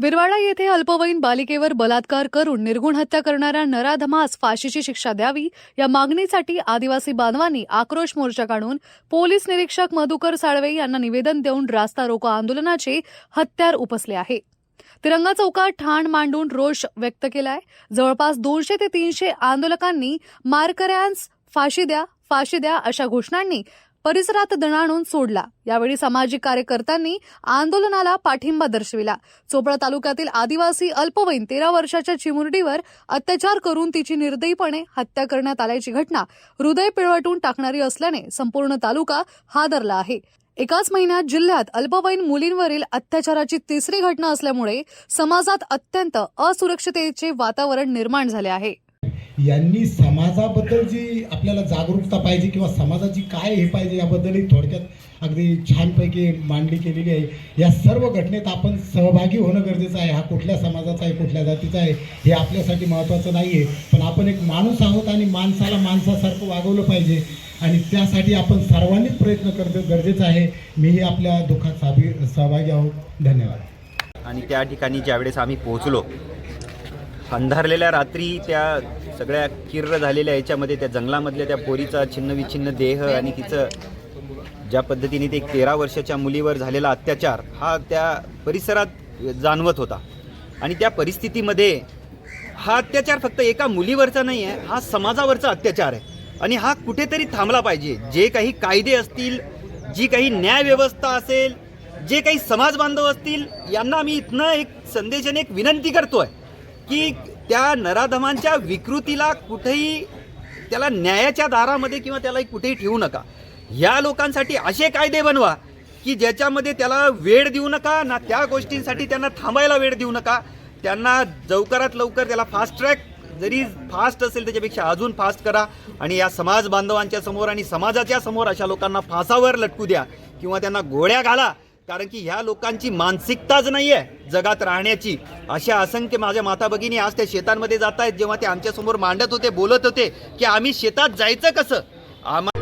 विरवाडा येथे अल्पवयीन बालिकेवर बलात्कार करून निर्गुण हत्या करणाऱ्या नराधमास फाशीची शिक्षा द्यावी या मागणीसाठी आदिवासी बांधवांनी आक्रोश मोर्चा काढून पोलीस निरीक्षक मधुकर साळवे यांना निवेदन देऊन रास्ता रोको आंदोलनाचे हत्यार उपसले आहे. तिरंगा चौकात ठाण मांडून रोष व्यक्त केलाय. जवळपास दोनशे ते तीनशे आंदोलकांनी मारकऱ्यांस फाशी द्या फाशी द्या अशा घोषणांनी परिसरात दणाणून सोडला. यावेळी सामाजिक कार्यकर्त्यांनी आंदोलनाला पाठिंबा दर्शविला. चोपडा तालुक्यातील आदिवासी अल्पवयीन तेरा वर्षाच्या चिमुरडीवर अत्याचार करून तिची निर्दयीपणे हत्या करण्यात आल्याची घटना हृदय पिळवटून टाकणारी असल्याने संपूर्ण तालुका हादरला आहे. एकाच महिन्यात जिल्ह्यात अल्पवयीन मुलींवरील अत्याचाराची तिसरी घटना असल्यामुळे समाजात अत्यंत असुरक्षिततेचे वातावरण निर्माण झाले आहे. यांनी समाजाबद्दल जी आपल्याला जागरूकता पाहिजे किंवा समाजाची काय हे पाहिजे याबद्दलही थोडक्यात अगदी छानपैकी मांडणी केलेली आहे. या सर्व घटनेत आपण सहभागी होणं गरजेचं आहे. हा कुठल्या समाजाचा आहे कुठल्या जातीचा आहे हे आपल्यासाठी महत्त्वाचं नाही आहे पण आपण एक माणूस आहोत आणि माणसाला माणसासारखं वागवलं पाहिजे आणि त्यासाठी आपण सर्वांनीच प्रयत्न करणं गरजेचं आहे. मीही आपल्या दुःखात साभी सहभागी आहोत. धन्यवाद. आणि त्या ठिकाणी ज्यावेळेस आम्ही पोहोचलो अंधारलेल्या रात्री त्या सगळ्या किर्र झालेल्या याच्यामध्ये त्या जंगलामधल्या त्या पोरीचा छिन्नविछिन्न देह आणि तिचं ज्या पद्धतीने ते तेरा वर्षाच्या मुलीवर झालेला अत्याचार हा त्या परिसरात जाणवत होता. आणि त्या परिस्थितीमध्ये हा अत्याचार फक्त एका मुलीवरचा नाही आहे हा समाजावरचा अत्याचार आहे. आणि हा कुठेतरी थांबला पाहिजे. जे काही कायदे असतील जी काही न्यायव्यवस्था असेल जे काही समाज बांधव असतील यांना मी इथनं एक संदेशाने एक विनंती करतोय. की त्या नराधमांच्या विकृतीला कुठेही त्याला न्यायाच्या दारामध्ये किंवा त्याला कुठेही ठेवू नका. या लोकांसाठी असे कायदे बनवा की ज्याच्यामध्ये त्याला वेळ देऊ नका ना त्या गोष्टींसाठी त्यांना थांबायला वेळ देऊ नका. त्यांना लवकरात लवकर त्याला फास्ट ट्रॅक जरी फास्ट असेल त्याच्यापेक्षा अजून फास्ट करा आणि या समाज बांधवांच्या समोर आणि समाजाच्या समोर अशा लोकांना फासावर लटकू द्या किंवा त्यांना घोड्या घाला. कारण की ह्या लोकांची मानसिकताच नाही आहे जगात राहण्याची. अशा असंख्य माझ्या माता भगिनी आज त्या शेतांमध्ये जात आहेत जेव्हा ते आमच्यासमोर मांडत होते बोलत होते की आम्ही शेतात जायचं कसं? आम्हा